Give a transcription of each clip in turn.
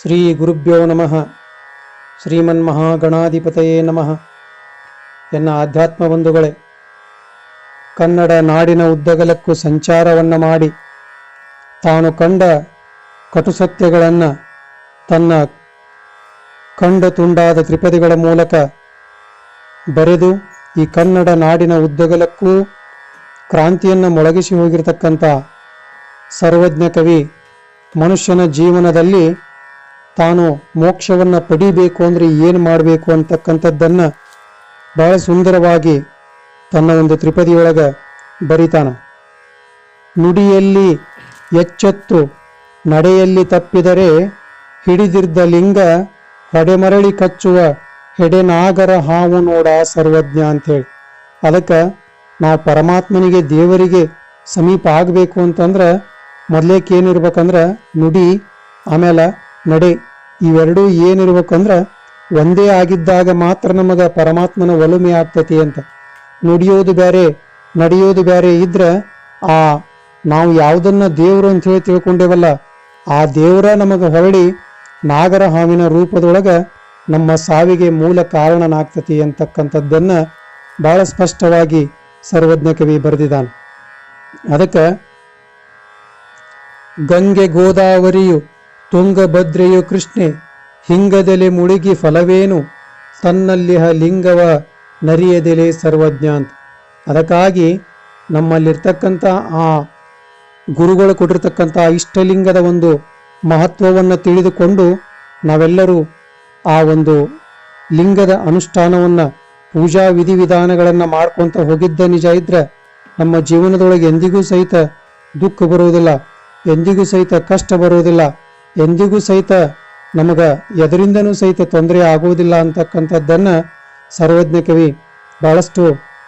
ಶ್ರೀ ಗುರುಭ್ಯೋ ನಮಃ. ಶ್ರೀಮನ್ ಶ್ರೀಮನ್ಮಹಾಗಣಾಧಿಪತಯೇ ನಮಃ. ಎನ್ನ ಆಧ್ಯಾತ್ಮ ಬಂಧುಗಳೇ ಕನ್ನಡ ನಾಡಿನ ಉದ್ದಗಲಕ್ಕೂ ಸಂಚಾರವನ್ನು ಮಾಡಿ, ತಾನು ಕಂಡ ಕಟುಸತ್ಯಗಳನ್ನು ತನ್ನ ಕಂಡ ತುಂಡಾದ ತ್ರಿಪದಿಗಳ ಮೂಲಕ ಬರೆದು ಈ ಕನ್ನಡ ನಾಡಿನ ಉದ್ದಗಲಕ್ಕೂ ಕ್ರಾಂತಿಯನ್ನು ಮೊಳಗಿಸಿ ಹೋಗಿರತಕ್ಕಂಥ ಸರ್ವಜ್ಞ ಕವಿ ಮನುಷ್ಯನ ಜೀವನದಲ್ಲಿ ತಾನು ಮೋಕ್ಷವನ್ನು ಪಡಿಬೇಕು ಅಂದರೆ ಏನು ಮಾಡಬೇಕು ಅಂತಕ್ಕಂಥದ್ದನ್ನು ಬಹಳ ಸುಂದರವಾಗಿ ತನ್ನ ಒಂದು ತ್ರಿಪದಿಯೊಳಗೆ ಬರಿತಾನ. ನುಡಿಯಲ್ಲಿ ಎಚ್ಚೆತ್ತು, ನಡೆಯಲ್ಲಿ ತಪ್ಪಿದರೆ ಹಿಡಿದಿದ್ದ ಲಿಂಗ ಹೊಡೆಮರಳಿ ಕಚ್ಚುವ ಹೆಡೆನಾಗರ ಹಾವು ನೋಡ ಸರ್ವಜ್ಞ ಅಂಥೇಳಿ ಅದಕ್ಕೆ ನಾವು ಪರಮಾತ್ಮನಿಗೆ ದೇವರಿಗೆ ಸಮೀಪ ಆಗಬೇಕು ಅಂತಂದ್ರೆ ಮೊದಲೇಕೇನಿರ್ಬೇಕಂದ್ರೆ ನುಡಿ ಆಮೇಲೆ ನಡೆ, ಇವೆರಡೂ ಏನಿರ್ಬೇಕಂದ್ರೆ ಒಂದೇ ಆಗಿದ್ದಾಗ ಮಾತ್ರ ನಮಗೆ ಪರಮಾತ್ಮನ ಒಲುಮೆ ಆಗ್ತತಿ ಅಂತ. ನುಡಿಯೋದು ಬೇರೆ ನಡೆಯೋದು ಬೇರೆ ಇದ್ರೆ ಆ ನಾವು ಯಾವುದನ್ನ ದೇವರು ಅಂತ ಹೇಳಿ ತಿಳ್ಕೊಂಡೇವಲ್ಲ, ಆ ದೇವರ ನಮಗೆ ಹೊರಡಿ ನಾಗರ ಹಾವಿನ ರೂಪದೊಳಗೆ ನಮ್ಮ ಸಾವಿಗೆ ಮೂಲ ಕಾರಣನಾಗ್ತತಿ ಅಂತಕ್ಕಂಥದ್ದನ್ನ ಬಹಳ ಸ್ಪಷ್ಟವಾಗಿ ಸರ್ವಜ್ಞ ಕವಿ ಬರೆದಿದ್ದಾನೆ. ಅದಕ್ಕೆ ಗಂಗೆ ಗೋದಾವರಿಯು ತುಂಗಭದ್ರೆಯು ಕೃಷ್ಣೆ ಹಿಂಗದೆಲೆ ಮುಳುಗಿ ಫಲವೇನು? ತನ್ನಲ್ಲಿಹ ಲಿಂಗವ ನರಿಯದೆಲೆ ಸರ್ವಜ್ಞಾಂತ್. ಅದಕ್ಕಾಗಿ ನಮ್ಮಲ್ಲಿರ್ತಕ್ಕಂಥ ಆ ಗುರುಗಳು ಕೊಟ್ಟಿರ್ತಕ್ಕಂಥ ಇಷ್ಟಲಿಂಗದ ಒಂದು ಮಹತ್ವವನ್ನು ತಿಳಿದುಕೊಂಡು ನಾವೆಲ್ಲರೂ ಆ ಒಂದು ಲಿಂಗದ ಅನುಷ್ಠಾನವನ್ನು, ಪೂಜಾ ವಿಧಿವಿಧಾನಗಳನ್ನು ಮಾಡ್ಕೊತ ಹೋಗಿದ್ದ ನಿಜ ಇದ್ರೆ ನಮ್ಮ ಜೀವನದೊಳಗೆ ಎಂದಿಗೂ ಸಹಿತ ದುಃಖ ಬರುವುದಿಲ್ಲ, ಎಂದಿಗೂ ಸಹಿತ ಕಷ್ಟ ಬರುವುದಿಲ್ಲ. ಎಂದಿಗೂ ಸಹಿತ ನಮಗ ಎದರಿಂದನೂ ಸಹಿತ ತೊಂದರೆ ಆಗುವುದಿಲ್ಲ ಅಂತಕ್ಕಂಥದ್ದನ್ನು ಸರ್ವಜ್ಞ ಕವಿ ಬಹಳಷ್ಟು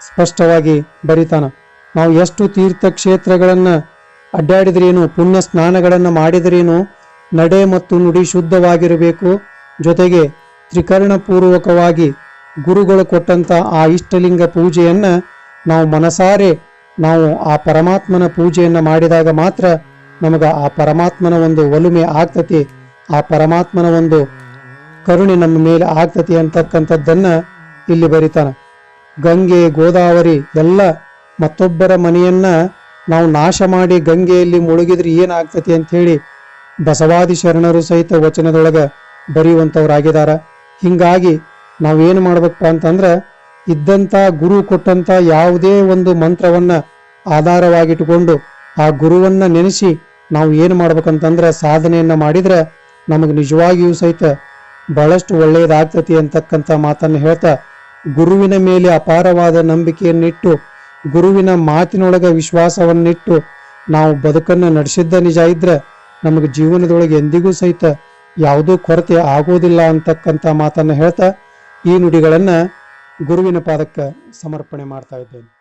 ಸ್ಪಷ್ಟವಾಗಿ ಬರಿತಾನ. ನಾವು ಎಷ್ಟು ತೀರ್ಥಕ್ಷೇತ್ರಗಳನ್ನು ಅಡ್ಡಾಡಿದ್ರೇನು, ಪುಣ್ಯ ಸ್ನಾನಗಳನ್ನು ಮಾಡಿದ್ರೇನು, ನಡೆ ಮತ್ತು ನುಡಿ ಶುದ್ಧವಾಗಿರಬೇಕು, ಜೊತೆಗೆ ತ್ರಿಕರಣಪೂರ್ವಕವಾಗಿ ಗುರುಗಳು ಕೊಟ್ಟಂತ ಆ ಇಷ್ಟಲಿಂಗ ಪೂಜೆಯನ್ನು ನಾವು ಮನಸಾರೆ ನಾವು ಆ ಪರಮಾತ್ಮನ ಪೂಜೆಯನ್ನು ಮಾಡಿದಾಗ ಮಾತ್ರ ನಮಗ ಆ ಪರಮಾತ್ಮನ ಒಂದು ಒಲುಮೆ ಆಗ್ತತಿ. ಆ ಪರಮಾತ್ಮನ ಒಂದು ಕರುಣೆ ನಮ್ಮ ಮೇಲೆ ಆಗ್ತತಿ ಅಂತಕ್ಕಂಥದ್ದನ್ನು ಇಲ್ಲಿ ಬರಿತಾನೆ. ಗಂಗೆ, ಗೋದಾವರಿ ಎಲ್ಲ ಮತ್ತೊಬ್ಬರ ಮನೆಯನ್ನ ನಾವು ನಾಶ ಮಾಡಿ ಗಂಗೆಯಲ್ಲಿ ಮುಳುಗಿದ್ರೆ ಏನಾಗ್ತತಿ ಅಂತ ಹೇಳಿ ಬಸವಾದಿ ಶರಣರು ಸಹಿತ ವಚನದೊಳಗ ಬರೆಯುವಂಥವ್ರಾಗಿದ್ದಾರೆ ಹಿಂಗಾಗಿ ನಾವೇನು ಮಾಡ್ಬೇಕಪ್ಪ ಅಂತಂದ್ರೆ ಇದ್ದಂಥ ಗುರು ಕೊಟ್ಟಂತ ಯಾವುದೇ ಒಂದು ಮಂತ್ರವನ್ನ ಆಧಾರವಾಗಿಟ್ಟುಕೊಂಡು ಆ ಗುರುವನ್ನ ನೆನೆಸಿ ನಾವು ಏನು ಮಾಡ್ಬೇಕಂತಂದ್ರೆ ಸಾಧನೆಯನ್ನ ಮಾಡಿದ್ರೆ ನಮಗೆ ನಿಜವಾಗಿಯೂ ಸಹಿತ ಬಹಳಷ್ಟು ಒಳ್ಳೆಯದಾಗ್ತತಿ ಅಂತಕ್ಕಂಥ ಮಾತನ್ನು ಹೇಳ್ತಾ ಗುರುವಿನ ಮೇಲೆ ಅಪಾರವಾದ ನಂಬಿಕೆಯನ್ನಿಟ್ಟು, ಗುರುವಿನ ಮಾತಿನೊಳಗೆ ವಿಶ್ವಾಸವನ್ನಿಟ್ಟು ನಾವು ಬದುಕನ್ನು ನಡೆಸಿದ್ದ ನಿಜ ಇದ್ರೆ ನಮಗೆ ಜೀವನದೊಳಗೆ ಎಂದಿಗೂ ಸಹಿತ ಯಾವುದೂ ಕೊರತೆ ಆಗೋದಿಲ್ಲ ಅಂತಕ್ಕಂಥ ಮಾತನ್ನು ಹೇಳ್ತಾ ಈ ನುಡಿಗಳನ್ನು ಗುರುವಿನ ಪಾದಕ್ಕೆ ಸಮರ್ಪಣೆ ಮಾಡ್ತಾ ಇದ್ದೇನೆ.